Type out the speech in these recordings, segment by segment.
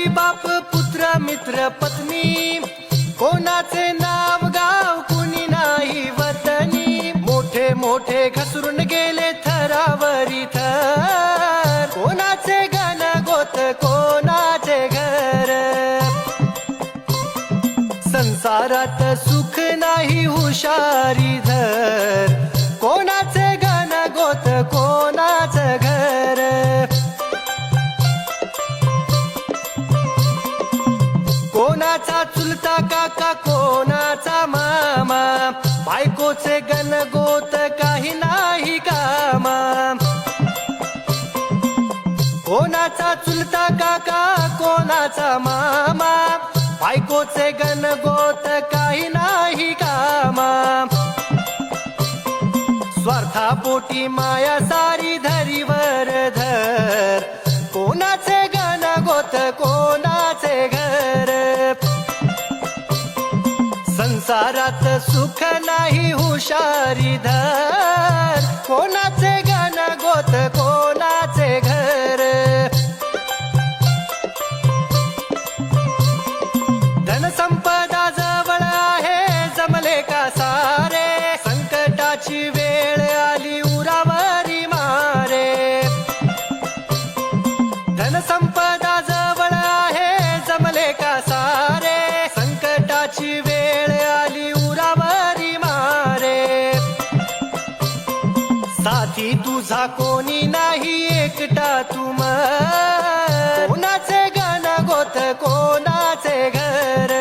आई बाप पुत्र मित्र पत्नी कोणाचे नाव गाव कुणी नाही वतनी. मोठे मोठे घसरून गेले थरावरी थर कोणाचे गण गोत कोणाचे घर? संसारात सुख नाही हुशारी धर. कोणाचे गण गोत कोण कोणाचा चुलता काका कोणाचा मामा? बायकोचे गणगोत काही नाही कामा. कोणाचा चुलता काका कोणाचा मामा? बायकोचे गणगोत काही नाही कामा. स्वार्थापोटी माया सारी धरीवर धर. संसारात सुख नाही हुशारी धर. साथी तुझा कोणी नाही एकटा तुम कोणाचे गण गोत कोणाचे घर?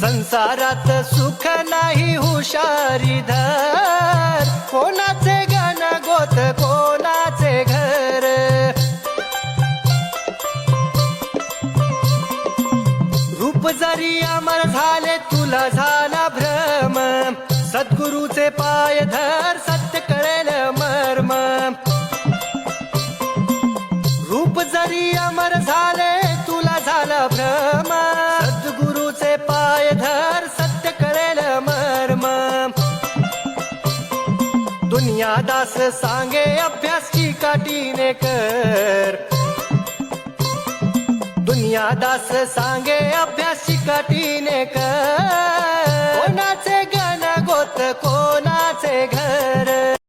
संसारात सुख नाही हुशारी धर. कोणाचे गण गोत कोणाचे घर? रूप जरी अमर झाले तुला झाला सद्गुरूचे पाय धर सत्य कळेल मर्म. रूप जरी अमर झाले तुला झाला भ्रम. सद्गुरूचे पाय धर सत्य कळेल मर्म. दुनियादास सांगे अभ्यास काटीने कर दुनियादास सांगे अभ्यास काटीने कर कोणाचे होत कोणाचे घर?